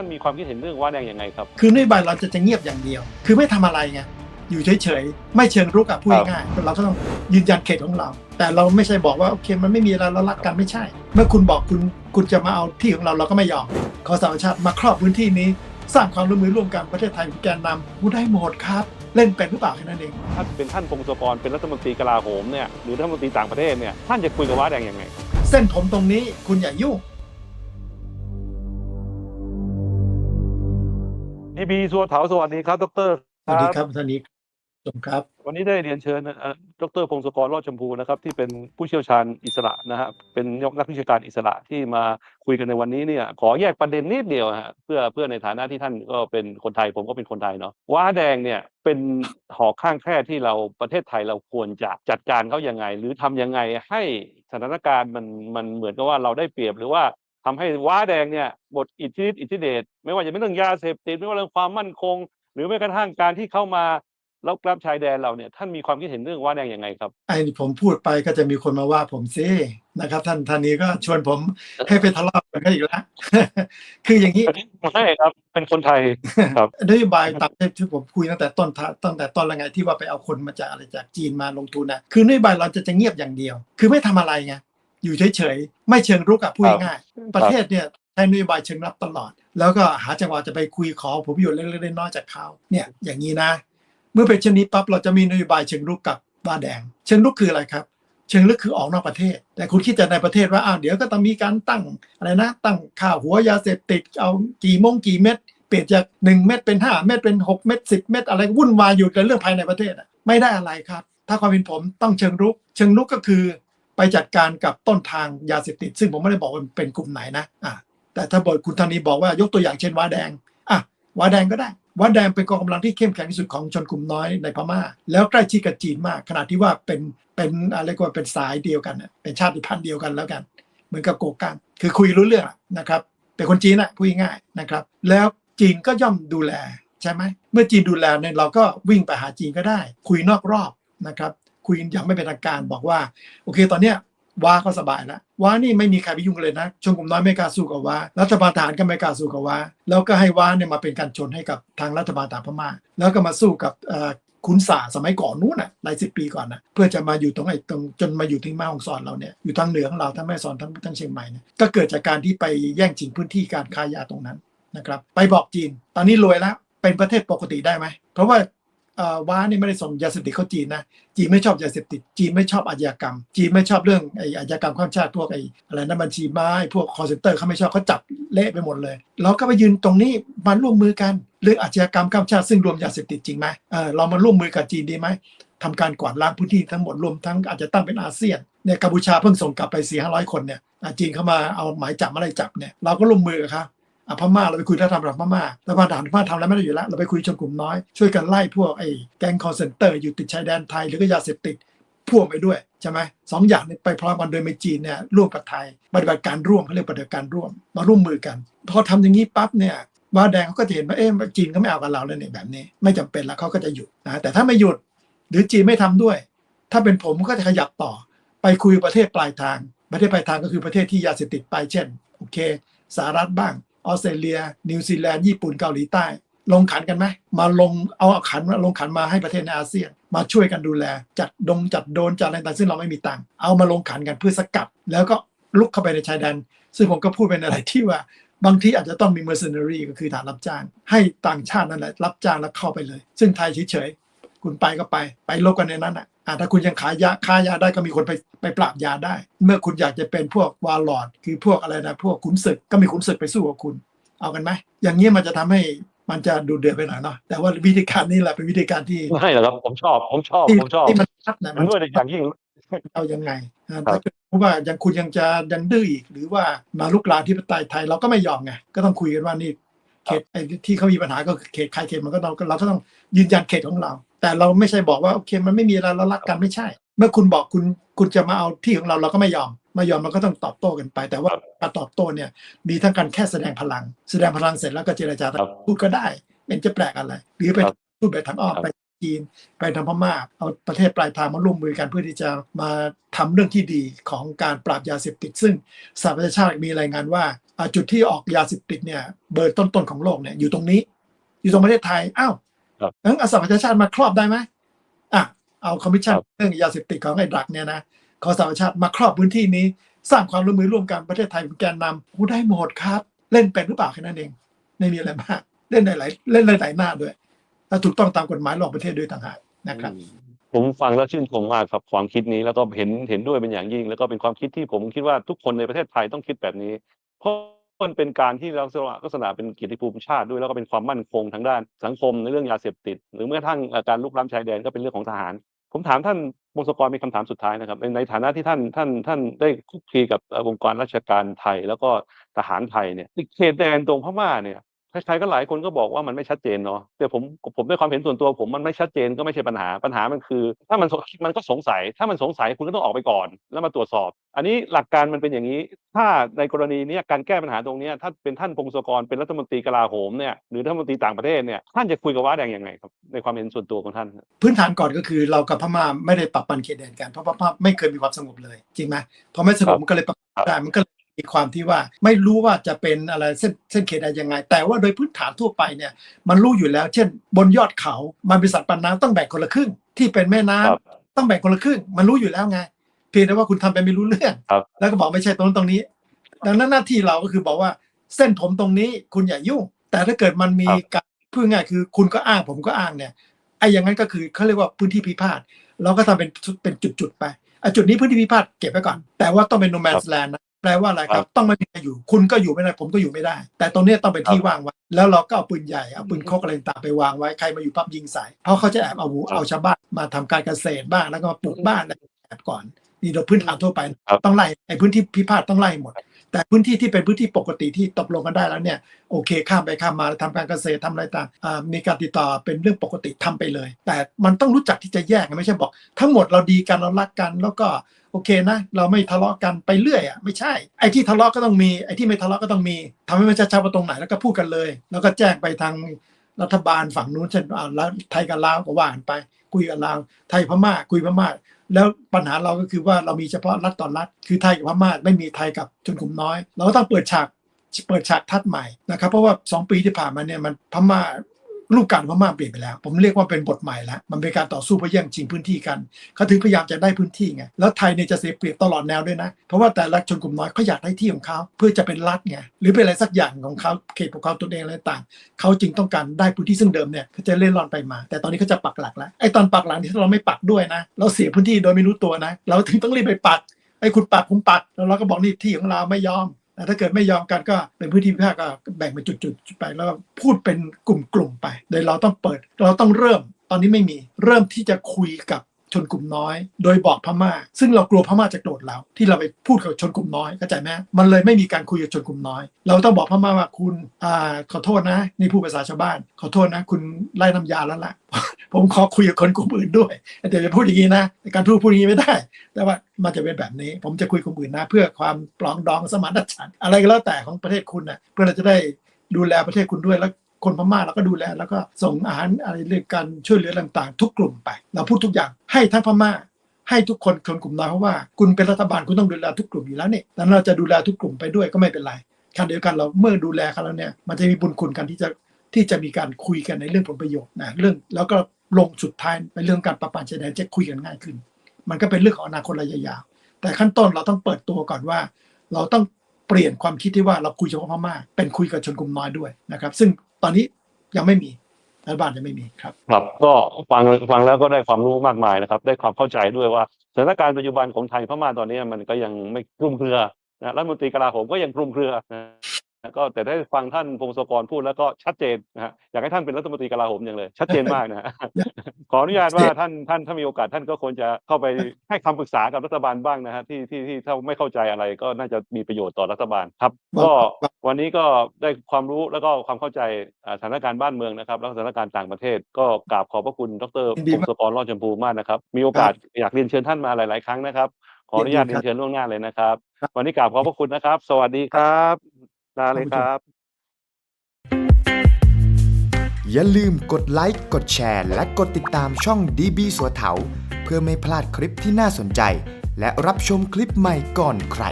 ท่านมีความคิดเห็นเรื่องว้าแดงยังไงครับ คือนโยบายเราจะจะเงียบอย่างเดียว คือไม่ทำอะไรไงอยู่เฉยๆ ไม่เชิงรุกอะพูดง่ายๆเราก็ต้องยืนยันเขตของเรา แต่เราไม่ใช่บอกว่าโอเคมันไม่มีอะไรเรารักกันไม่ใช่ เมื่อคุณบอกคุณคุณจะมาเอาที่ของเราเราก็ไม่ยอม ขอสหปรชาติมาครอบพื้นที่นี้ สร้างความร่วมมือร่วมกันประเทศไทยเป็นแกนนำพูดได้หมดครับ เล่นเป็นหรือเปล่าแค่นั้นเองท่าเป็นท่านพงศกรเป็นรัฐมนตรีกลาโหมเนี่ยหรือรัฐมนตรีต่างประเทศเนี่ยท่านจะคุยกับว้าแดงยังไง เส้นผมตรงนี้คุณอย่ายุ่ง บีสัวเถาสวัสดีครับดรสวัสดีครับท่านนี้ชมครับ วันนี้ได้เรียนเชิญเอ่อดรพงศกรรอดชมพูนะครับ ที่เป็นผู้เชี่ยวชาญอิสระนะฮะเป็นนักวิชาการอิสระที่มาคุยกันในวันนี้เนี่ย ขอแยกประเด็นนิดเดียวฮะเพื่อเพื่อในฐานะที่ท่านก็เป็นคนไทยผมก็เป็นคนไทยเนาะว้าแดงเนี่ยเป็นหอกข้างแคร่ที่เราประเทศไทยเราควรจะจัดการเขายังไง หรือทำยังไงให้สถานการณ์มันมันเหมือนกับว่าเราได้เปรียบหรือว่า ทำให้ว้าแดงเนี่ยหมดอิทธิฤทธิ์อิทธิเดชไม่ว่าจะเป็นเรื่องยาเสพติดไม่ว่าเรื่องความมั่นคง หรือแม้กระทั่งการที่เข้ามาแล้วกลับชายแดนเราเนี่ยท่านมีความคิดเห็นเรื่องว้าแดงยังไงครับไอ้นี่ผมพูดไปก็จะมีคนมาว่าผมซินะครับ ท่านท่านนี้ก็ชวนผมให้ไปทะเลาะกันอีกแล้วคืออย่างนี้ใช่ครับ เป็นคนไทยครับนโยบายตามที่ผมคุยตั้งแต่ต้นทางตั้งแต่ต้นและไงที่ว่าไปเอาคนมาจากอะไรจากจีนมาลงทุนนะคือนโยบายเราจะจะเงียบอย่างเดียว คือไม่ทำอะไรไง อยู่เฉยๆ ไม่เชิงรุกอะพูดง่ายๆประเทศเนี่ยใช้นโยบายเชิงรับตลอด แล้วก็หาจังหวะจะไปคุยขอผลประโยชน์เล็กๆน้อยๆจากเขาเนี่ยอย่างนี้นะ เมื่อเป็นเช่นนี้ปั๊บเราจะมีนโยบายเชิงรุกกับว่าแดง เชิงรุกคืออะไรครับ เชิงลึกคือออกนอกประเทศ แต่คุณคิดแต่ในประเทศว่าอ้าวเดี๋ยวก็ต้องมีการตั้งอะไรนะ ตั้งค่าหัวยาเสพติดเอากี่โมงกี่เม็ดเปลี่ยนจาก1เม็ดเป็น 5 เม็ดเป็น 6 เม็ด10 เม็ดอะไรวุ่นวายอยู่กับเรื่องภายในประเทศอะไม่ได้อะไรครับ ถ้าความเป็นผมต้องเชิงรุก เชิงรุกก็คือ ไปจัดการกับต้นทางยาเสพติด ซึ่งผมไม่ได้บอกว่าเป็นกลุ่มไหนนะอะแต่ถ้าบอกคุณธนีบอกว่ายกตัวอย่างเช่นว้าแดงอะว้าแดงก็ได้ว้าแดงเป็นกองกำลังที่เข้มแข็งที่สุดของชนกลุ่มน้อยในพม่า แล้วใกล้ชิดกับจีนมาก ขนาดที่ว่าเป็นเป็นอะไรก็ว่าเป็นสายเดียวกันเป็นชาติพันธุ์เดียวกันแล้วกัน เหมือนกับโกกังคือคุยรู้เรื่องนะครับเป็นคนจีนอะพูดง่ายนะครับ แล้วจีนก็ย่อมดูแลใช่ไหมเมื่อจีนดูแลเนี่ยเราก็วิ่งไปหาจีนก็ได้ คุยนอกรอบนะครับ คุยอย่างไม่เป็นทางการบอกว่า โอเค ตอนเนี้ยว้าก็สบายแล้วว้านี่ไม่มีใครไปยุ่งเลยนะ ชนกลุ่มน้อยไม่กล้าสู้กับว้ารัฐบาลทหารก็ไม่กล้าสู้กับว้าแล้วก็ให้ว้าเนี่ยมาเป็นการชนให้กับทางรัฐบาลทหารพม่า แล้วก็มาสู้กับเอ่อขุนสาสมัยก่อนนู้นน่ะหลายสิบปีก่อนนะเพื่อจะมาอยู่ตรงไอ้ตรงจนมาอยู่ที่แม่ฮ่องสอนเราเนี่ยอยู่ทางเหนือของเราทั้งแม่สอนทั้งทั้งเชียงใหม่เนี่ยก็เกิดจากการที่ไปแย่งชิงพื้นที่การค้ายาตรงนั้นนะครับ ไปบอกจีน ตอนนี้รวยแล้วเป็นประเทศปกติได้ไหมเพราะว่า ว้านี่ไม่ได้ส่งยาเสพติดเข้าจีนนะจีนไม่ชอบยาเสพติด จีนไม่ชอบอาชญากรรม จีนไม่ชอบเรื่องไอ้อาชญากรรมข้ามชาติพวกไอ้อะไรนะบัญชีม้าไอ้พวกคอร์เซนเตอร์เขาไม่ชอบเขาจับเละไปหมดเลยเราก็ไปยืนตรงนี้มาร่วมมือกันเรื่องอาชญากรรมข้ามชาติซึ่งรวมยาเสพติดจริงไหมเออเรามาร่วมมือกับจีนดีไหมทำการกวาดล้างพื้นที่ทั้งหมดรวมทั้งอาจจะตั้งเป็นอาเซียนเนี่ยกัมพูชาเพิ่งส่งกลับไป4ี่ห้าร้อยคนเนี่ยจีนเข้ามาเอาหมายจับมาอะไรจับเนี่ยเราก็ร่วมมือกับเขา พม่าเราไปคุยรัฐธรรมกับพม่ารัฐบาลทหารพม่าทำอะไรไม่ได้อยู่แล้ว เราไปคุยชนกลุ่มน้อย ช่วยกันไล่พวกไอ้แก๊งคอร์เซนเตอร์อยู่ติดชายแดนไทยหรือก็ยาเสพติดพ่วงไปด้วยใช่ไหมสองอย่างนี้ไปพร้อมกันโดยไม่จีนเนี่ยร่วมกับไทยปฏิบัติการร่วมเขาเรียกปฏิบัติการร่วมมาร่วมมือกัน พอทำอย่างนี้ปั๊บเนี่ยว่าแดงเขาก็จะเห็นว่าเอ๊ะจีนก็ไม่เอากับเราแล้วเนี่ยแบบนี้ ไม่จำเป็นแล้วเขาก็จะหยุดนะแต่ถ้าไม่หยุดหรือจีนไม่ทำด้วย ถ้าเป็นผมก็จะขยับต่อ ไปคุยประเทศปลายทาง ประเทศปลายทางก็คือประเทศที่ยาเสพติดไปเช่นโอเคสหรัฐบ้าง ออสเตรเลีย นิวซีแลนด์ญี่ปุ่นเกาหลีใต้ ลงขันกันไหมมาลงเอาขันลงขันมาให้ประเทศในอาเซียน มาช่วยกันดูแล จัดดงจัดโดนจัดอะไรต่างซึ่งเราไม่มีตังค์เอามาลงขันกันเพื่อสกัด แล้วก็ลุกเข้าไปในชายแดนซึ่งผมก็พูดเป็นอะไรที่ว่าบางทีอาจจะต้องมี mercenary ก็คือฐานรับจ้าง ให้ต่างชาตินั่นแหละรับจ้างแล้วเข้าไปเลย ซึ่งไทยเฉย คุณไปก็ไป ไปลบกันในนั้นอะอะถ้าคุณยังขายยาค้ายาได้ก็มีคนไปไปปราบยาได้ เมื่อคุณอยากจะเป็นพวกวาลอดคือพวกอะไรนะพวกขุนศึกก็มีขุนศึกไปสู้กับคุณ เอากันไหมอย่างนี้มันจะทำให้มันจะดูเดือดไปหน่อยเนาะแต่ว่าวิธีการนี้แหละเป็นวิธีการที่ไม่หรอกครับผมชอบผมชอบที่ผมชอบที่มันชัดนะมัมันนด้วยในอย่างยิ่งเอายังไงอ่าครับถ้าเกิดว่ายังคุณยังจะยังดื้ออีก หรือว่ามาลุกลามที่ประเทศไทยเราก็ไม่ยอมไงก็ต้องคุยกันว่านี่เขตไอ้ที่เขามีปัญหาก็คือเขตใครเขตมันก็เราเราก็ต้องยืนยันเขตของเรา แต่เราไม่ใช่บอกว่าโอเคมันไม่มีอะไรเรารักกันไม่ใช่ เมื่อคุณบอกคุณคุณจะมาเอาที่ของเราเราก็ไม่ยอมไม่ยอมเราก็ต้องตอบโต้กันไป แต่ว่าการตอบโต้เนี่ยมีทั้งการแค่แสดงพลัง แสดงพลังเสร็จแล้วก็เจรจาครับพูดก็ได้เป็นจะแปลกอะไร หรือไปครับพูดไปทางอ้อมครับไปจีนไปทางพม่าเอาประเทศปลายทางมาร่วมมือกันเพื่อที่จะมาทำเรื่องที่ดีของการปราบยาเสพติด ซึ่งสหประชาชาติมีรายงานว่าอ่าจุดที่ออกยาเสพติดเนี่ยเบอร์ต้นๆของโลกเนี่ยอยู่ตรงนี้ อยู่ตรงประเทศไทยอ้าว ครับงั้นอาสาประชาชาติมาครอบได้ไหมอะเอาคอมมิชชั่นครับ เรื่องยาเสพติดของไอ้ดรักเนี่ยนะขอสาประชาชาติมาครอบพื้นที่นี้ สร้างความร่วมมือร่วมกันประเทศไทยเป็นแกนนำกูได้หมดครับ เล่นเป็นหรือเปล่าแค่นั้นเอง ไม่มีอะไรมากเล่นได้หลายเล่นได้หลายหน้าด้วยถ้าถูกต้องตามกฎหมายระหว่างประเทศด้วยต่างหากนะครับ ผมฟังแล้วชื่นชมมากครับความคิดนี้แล้วก็เห็นเห็นด้วยเป็นอย่างยิ่ง แล้วก็เป็นความคิดที่ผมคิดว่าทุกคนในประเทศไทยต้องคิดแบบนี้ เพราะ มันเป็นการที่ลักษณะลักษณะเป็นกียรติภูมิชาติด้วยแล้วก็เป็นความมั่นคงทางด้านสังคมในเรื่องยาเสพติด หรือแม้กระทั่งอ่อการลุกล้ำชายแดนก็เป็นเรื่องของทหาร ผมถามท่านมงศกรมีคำถามสุดท้ายนะครับในในฐานะที่ท่านท่านท่านได้คุกคีกับองค์กรราชการไทย แล้วก็ทหารไทยเนี่ยเขตแดนตรงพม่าเนี่ย ใครๆก็หลายคนก็บอกว่ามันไม่ชัดเจนเนาะแต่ผมผมด้วยความเห็นส่วนตัวผมมันไม่ชัดเจนก็ไม่ใช่ปัญหาปัญหามันคือ ถ้ามันมันก็สงสัย ถ้ามันสงสัยคุณก็ต้องออกไปก่อน แล้วมาตรวจสอบ อันนี้หลักการมันเป็นอย่างนี้ ถ้าในกรณีเนี้ยการแก้ปัญหาตรงเนี้ยถ้าเป็นท่านพงศกรเป็นรัฐมนตรีกลาโหมเนี่ยหรือรัฐมนตรีต่างประเทศเนี่ยท่านจะคุยกับว้าแดงยังไงครับในความเห็นส่วนตัวของท่าน พื้นฐานก่อนก็คือเรากับพม่าไม่ได้ปรับปันเขตแดนกันเพราะพม่าไม่เคยมีความสงบเลยจริงไหมพอไม่สงครับบมันก็เลยปรับครับได้มันก็เลยมี ความที่ว่าไม่รู้ว่าจะเป็นอะไรเส้นเส้นเขตแดนยังไง แต่ว่าโดยพื้นฐานทั่วไปเนี่ยมันรู้อยู่แล้ว เช่น บนยอดเขามันเป็นสัตว์ปันน้ำต้องแบ่งคนละครึ่ง ที่เป็นแม่น้ำครับต้องแบ่งคนละครึ่ง มันรู้อยู่แล้วไง เพียงแต่ว่าคุณทำไปไม่รู้เรื่องครับแล้วก็บอกไม่ใช่ตรงนั้นตรงนี้ ดังนั้นหน้าที่เราก็คือบอกว่าเส้นผมตรงนี้คุณอย่ายุ่ง แต่ถ้าเกิดมันมีการพูดง่ายๆคือคุณก็อ้างผมก็อ้างเนี่ยไอ้อย่างนั้นก็คือเขาเรียกว่าพื้นที่พิพาทเราก็ทำเป็นเป็นจุดๆไปไอ้จุดนี้พื้นที่พิพาทเก็บไว้ก่อน แต่ว่าต้องเป็น no man's land นะ แปลว่าอะไรคครัรับบต้องไม่มีใครอยู่ คุณก็อยู่ไม่ได้ ผมก็อยู่ไม่ได้ แต่ตรงเนี้ยต้องเป็นที่ครับว่างไว้ แล้วเราก็เอาปืนใหญ่ เอาปืนคกอะไรต่างๆไปวางไว้ ใครมาอยู่ปั๊บยิงใส่ เพราะเขาจะแอบเอาหูครับเอาชาวบ้านมาทำการเกษตรบ้าง แล้วก็มาปลูกบ้านอะไรแอบก่อน นี่โดยพื้นฐานทั่วไป ต้องไล่ไอ้พื้นที่พิพาทต้องไล่หมด แต่พื้นที่ที่เป็นพื้นที่ปกติที่ตกลงกันได้แล้วเนี่ยโอเคข้ามไปข้ามมาทำการเกษตรทำอะไรต่างมีการติดต่อเป็นเรื่องปกติทำไปเลย แต่มันต้องรู้จักที่จะแยกไม่ใช่บอก ทั้งหมดเราดีกันเรารักกัน แล้วก็โอเคนะ เราไม่ทะเลาะกันไปเรื่อยอะไม่ใช่ไอ้ที่ทะเลาะก็ต้องมีไอ้ที่ไม่ทะเลาะก็ต้องมีทำให้มันชัดๆว่าตรงไหนแล้วก็พูดกันเลย แล้วก็แจ้งไปทางรัฐบาลฝั่งนู้นเช่นอ่าแล้วไทยกับลาวก็ว่ากันไป คุยกับลาวไทยพม่าคุยพม่า แล้วปัญหาเราก็คือว่าเรามีเฉพาะรัฐต่อรัฐ คือไทยกับพม่าไม่มีไทยกับชนกลุ่มน้อย เราก็ต้องเปิดฉากเปิดฉากทัดใหม่นะครับ เพราะว่า 2 ปีที่ผ่านมาเนี่ยมันพม่า รูปการพม่าเปลี่ยนไปแล้ว ผมเรียกว่าเป็นบทใหม่แล้ว มันเป็นการต่อสู้เพื่อแย่งชิงพื้นที่กันเขาถึงพยายามจะได้พื้นที่ไงแล้วไทยเนี่ยจะเสียเปรียบตลอดแนวด้วยนะ เพราะว่าแต่ละชนกลุ่มน้อยเขาอยากได้ที่ของเขาเพื่อจะเป็นรัฐไงหรือเป็นอะไรสักอย่างของเขาเขตปกครองตนเองอะไรต่างเขาจึงต้องการได้พื้นที่ซึ่งเดิมเนี่ยเขาจะเล่นร่อนไปมา แต่ตอนนี้เขาจะปักหลักแล้วไอ้ตอนปักหลักที่เราไม่ปักด้วยนะเราเสียพื้นที่โดยไม่รู้ตัวนะ เราถึงต้องรีบไปปักไอ้คุณปักผมปักแล้วเราก็บอกนี่ที่ของเราไม่ยอม แต่ถ้าเกิดไม่ยอมกันก็เป็นพื้นที่พิพาทก็แบ่งเป็นจุดๆไป แล้วพูดเป็นกลุ่มๆไป โดยเราต้องเปิด เราต้องเริ่มตอนนี้ไม่มี เริ่มที่จะคุยกับ ชนกลุ่มน้อย โดยบอกพม่า ซึ่งเรากลัวพม่าจะโกรธเราที่เราไปพูดกับชนกลุ่มน้อยเข้าใจไหมมันเลยไม่มีการคุยกับชนกลุ่มน้อย เราต้องบอกพม่าว่าคุณอ่าขอโทษนะนี่พูดภาษาชาวบ้าน ขอโทษนะ คุณไล่น้ำยาแล้วล่ะ ผมขอคุยกับคนกลุ่มอื่นด้วยแต่จะพูดอย่างนี้นะการพูดพูดอย่างนี้ไม่ได้ แต่ว่ามันจะเป็นแบบนี้ ผมจะคุยกับอื่นนะ เพื่อความปลองดองสมานฉันท์อะไรก็แล้วแต่ของประเทศคุณนะเพื่อเราจะได้ดูแลประเทศคุณด้วยแล้ว คนพม่าเราก็ดูแล แล้วก็ส่งอาหารอะไรเรื่องการช่วยเหลือต่างๆ ทุกกลุ่มไป เราพูดทุกอย่างให้ทั้งพม่าให้ทุกคนคนกลุ่มน้อยเพราะว่าคุณเป็นรัฐบาลคุณต้องดูแลทุกกลุ่มอยู่แล้วเนี่ยดังนั้นเราจะดูแลทุกกลุ่มไปด้วยก็ไม่เป็นไรขณะเดียวกันเราเมื่อดูแลเขาแล้วเนี่ยมันจะมีบุญคุณกันที่จะที่จะมีการคุยกันในเรื่องผลประโยชน์นะเรื่องแล้วก็ลงสุดท้ายในเรื่องการปราบปามชายแดนจะคุยกันง่ายขึ้น มันก็เป็นเรื่องของอนาคตระยะยาวแต่ขั้นต้นเราต้องเปิดตัวก่อนว่า เราต้องเปลี่ยนความคิดที่ว่าเราคุยเฉพาะพม่าเป็นคุยกับชนกลุ่มน้อยด้วยนะครับซึ่ง ตอนนี้ยังไม่มีรัฐบาลยังไม่มีครับ ครับ ก็ฟังฟังแล้วก็ได้ความรู้มากมายนะครับ ได้ความเข้าใจด้วยว่าสถานการณ์ปัจจุบันของไทยพม่าตอนนี้มันก็ยังไม่คลุมเครือนะรัฐมนตรีกลาโหมก็ยังคลุมเครือนะ ก็แต่ได้ฟังท่านพงศกรพูดแล้วก็ชัดเจนนะฮะอยากให้ท่านเป็นรัฐมนตรีกลาโหมอย่างเลย ชัดเจนมากนะฮะขออนุญาตว่าท่านท่านถ้ามีโอกาสท่านก็ควรจะเข้าไปให้คำปรึกษากับรัฐบาลบ้างนะฮะที่ที่ที่ถ้าไม่เข้าใจอะไรก็น่าจะมีประโยชน์ต่อรัฐบาลครับครับก็วันนี้ก็ได้ความรู้แล้วก็ความเข้าใจอ่าสถานการณ์บ้านเมืองนะครับแล้วก็สถานการณ์ต่างประเทศ ก็กราบขอบพระคุณดรยินดีพมากงศกรรอดชมพูมากนะครับมีโอกาสอยากเรียนเชิญท่านมาหลาย ๆ ครั้งนะครับขออนุญาตยินดีเรีครับยนเชิญล่วงหน้าเลยนะครับครับ วันนี้กราบขอบพระคุณนะครับ สวัสดีครับ ลาเลยครับ อย่าลืมกดไลค์ กดแชร์ และกดติดตามช่อง DB สัวเถา เพื่อไม่พลาดคลิปที่น่าสนใจ และรับชมคลิปใหม่ก่อนใคร